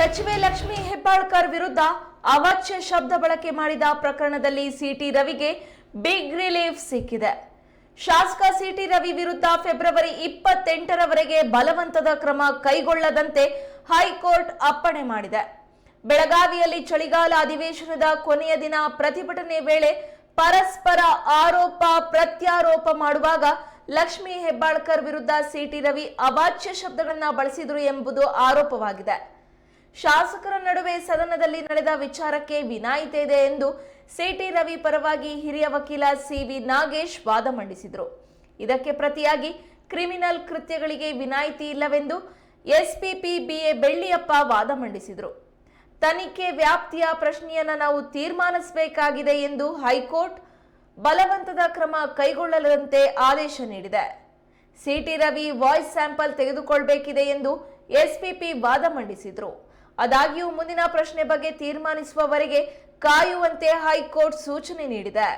ಸಚಿವೆ ಲಕ್ಷ್ಮಿ ಹೆಬ್ಬಾಳ್ಕರ್ ವಿರುದ್ಧ ಅವಾಚ್ಯ ಶಬ್ದ ಬಳಕೆ ಮಾಡಿದ ಪ್ರಕರಣದಲ್ಲಿ ಸಿಟಿ ರವಿಗೆ ಬಿಗ್ ರಿಲೀಫ್ ಸಿಕ್ಕಿದೆ. ಶಾಸಕ ಸಿಟಿ ರವಿ ವಿರುದ್ಧ ಫೆಬ್ರವರಿ ಇಪ್ಪತ್ತೆಂಟರವರೆಗೆ ಬಲವಂತದ ಕ್ರಮ ಕೈಗೊಳ್ಳದಂತೆ ಹೈಕೋರ್ಟ್ ಅಪ್ಪಣೆ ಮಾಡಿದೆ. ಬೆಳಗಾವಿಯಲ್ಲಿ ಚಳಿಗಾಲ ಅಧಿವೇಶನದ ಕೊನೆಯ ದಿನ ಪ್ರತಿಭಟನೆ ವೇಳೆ ಪರಸ್ಪರ ಆರೋಪ ಪ್ರತ್ಯಾರೋಪ ಮಾಡುವಾಗ ಲಕ್ಷ್ಮಿ ಹೆಬ್ಬಾಳ್ಕರ್ ವಿರುದ್ಧ ಸಿಟಿ ರವಿ ಅವಾಚ್ಯ ಶಬ್ದಗಳನ್ನ ಬಳಸಿದರು ಎಂಬುದು ಆರೋಪವಾಗಿದೆ. ಶಾಸಕರ ನಡುವೆ ಸದನದಲ್ಲಿ ನಡೆದ ವಿಚಾರಕ್ಕೆ ವಿನಾಯಿತಿ ಇದೆ ಎಂದು ಸಿಟಿ ರವಿ ಪರವಾಗಿ ಹಿರಿಯ ವಕೀಲ ಸಿವಿ ನಾಗೇಶ್ ವಾದ ಮಂಡಿಸಿದರು. ಇದಕ್ಕೆ ಪ್ರತಿಯಾಗಿ ಕ್ರಿಮಿನಲ್ ಕೃತ್ಯಗಳಿಗೆ ವಿನಾಯಿತಿ ಇಲ್ಲವೆಂದು ಎಸ್ಪಿಪಿ ಬಿಎ ಬೆಳ್ಳಿಯಪ್ಪ ವಾದ ಮಂಡಿಸಿದರು. ತನಿಖೆ ವ್ಯಾಪ್ತಿಯ ಪ್ರಶ್ನೆಯನ್ನು ನಾವು ತೀರ್ಮಾನಿಸಬೇಕಾಗಿದೆ ಎಂದು ಹೈಕೋರ್ಟ್ ಬಲವಂತದ ಕ್ರಮ ಕೈಗೊಳ್ಳದಂತೆ ಆದೇಶ ನೀಡಿದೆ. ಸಿಟಿ ರವಿ ವಾಯ್ಸ್ ಸ್ಯಾಂಪಲ್ ತೆಗೆದುಕೊಳ್ಳಬೇಕಿದೆ ಎಂದು ಎಸ್ಪಿಪಿ ವಾದ ಮಂಡಿಸಿದ್ರು. ಆದಾಗ್ಯೂ ಮುಂದಿನ ಪ್ರಶ್ನೆ ಬಗ್ಗೆ ತೀರ್ಮಾನಿಸುವವರೆಗೆ ಕಾಯುವಂತೆ ಹೈಕೋರ್ಟ್ ಸೂಚನೆ ನೀಡಿದೆ.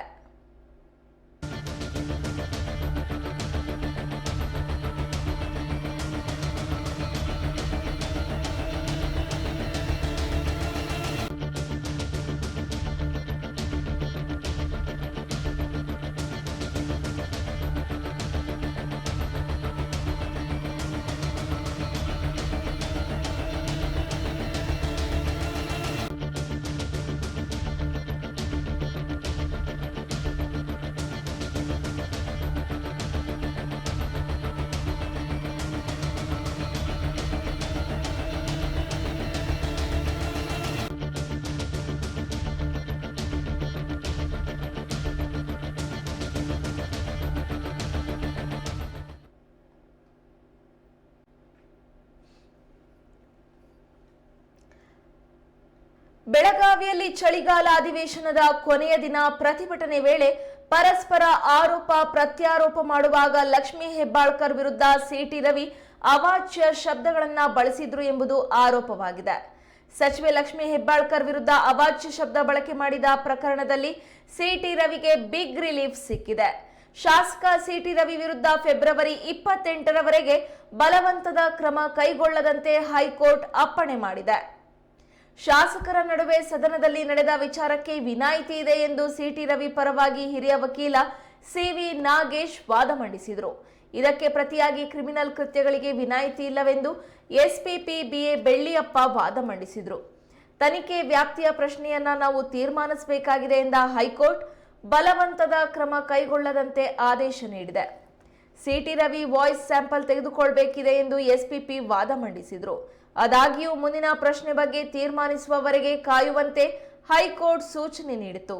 ಬೆಳಗಾವಿಯಲ್ಲಿ ಚಳಿಗಾಲ ಅಧಿವೇಶನದ ಕೊನೆಯ ದಿನ ಪ್ರತಿಭಟನೆ ವೇಳೆ ಪರಸ್ಪರ ಆರೋಪ ಪ್ರತ್ಯಾರೋಪ ಮಾಡುವಾಗ ಲಕ್ಷ್ಮೀ ಹೆಬ್ಬಾಳ್ಕರ್ ವಿರುದ್ಧ ಸಿಟಿ ರವಿ ಅವಾಚ್ಯ ಶಬ್ದಗಳನ್ನ ಬಳಸಿದ್ರು ಎಂಬುದು ಆರೋಪವಾಗಿದೆ. ಸಚಿವೆ ಲಕ್ಷ್ಮೀ ಹೆಬ್ಬಾಳ್ಕರ್ ವಿರುದ್ಧ ಅವಾಚ್ಯ ಶಬ್ದ ಬಳಕೆ ಮಾಡಿದ ಪ್ರಕರಣದಲ್ಲಿ ಸಿಟಿ ರವಿಗೆ ಬಿಗ್ ರಿಲೀಫ್ ಸಿಕ್ಕಿದೆ. ಶಾಸಕ ಸಿಟಿ ರವಿ ವಿರುದ್ಧ ಫೆಬ್ರವರಿ ಇಪ್ಪತ್ತೆಂಟರವರೆಗೆ ಬಲವಂತದ ಕ್ರಮ ಕೈಗೊಳ್ಳದಂತೆ ಹೈಕೋರ್ಟ್ ಅಪ್ಪಣೆ ಮಾಡಿದೆ. ಶಾಸಕರ ನಡುವೆ ಸದನದಲ್ಲಿ ನಡೆದ ವಿಚಾರಕ್ಕೆ ವಿನಾಯಿತಿ ಇದೆ ಎಂದು ಸಿಟಿ ರವಿ ಪರವಾಗಿ ಹಿರಿಯ ವಕೀಲ ಸಿವಿ ನಾಗೇಶ್ ವಾದ ಮಂಡಿಸಿದರು. ಇದಕ್ಕೆ ಪ್ರತಿಯಾಗಿ ಕ್ರಿಮಿನಲ್ ಕೃತ್ಯಗಳಿಗೆ ವಿನಾಯಿತಿ ಇಲ್ಲವೆಂದು ಎಸ್ಪಿಪಿ ಬಿಎ ಬೆಳ್ಳಿಯಪ್ಪ ವಾದ ಮಂಡಿಸಿದರು. ತನಿಖೆ ವ್ಯಾಪ್ತಿಯ ಪ್ರಶ್ನೆಯನ್ನ ನಾವು ತೀರ್ಮಾನಿಸಬೇಕಾಗಿದೆ ಎಂದ ಹೈಕೋರ್ಟ್ ಬಲವಂತದ ಕ್ರಮ ಕೈಗೊಳ್ಳದಂತೆ ಆದೇಶ ನೀಡಿದೆ. ಸಿಟಿ ರವಿ ವಾಯ್ಸ್ ಸ್ಯಾಂಪಲ್ ತೆಗೆದುಕೊಳ್ಬೇಕಿದೆ ಎಂದು ಎಸ್ಪಿಪಿ ವಾದ ಮಂಡಿಸಿದರು. ಆದಾಗ್ಯೂ ಮುಂದಿನ ಪ್ರಶ್ನೆ ಬಗ್ಗೆ ತೀರ್ಮಾನಿಸುವವರೆಗೆ ಕಾಯುವಂತೆ ಹೈಕೋರ್ಟ್ ಸೂಚನೆ ನೀಡಿತು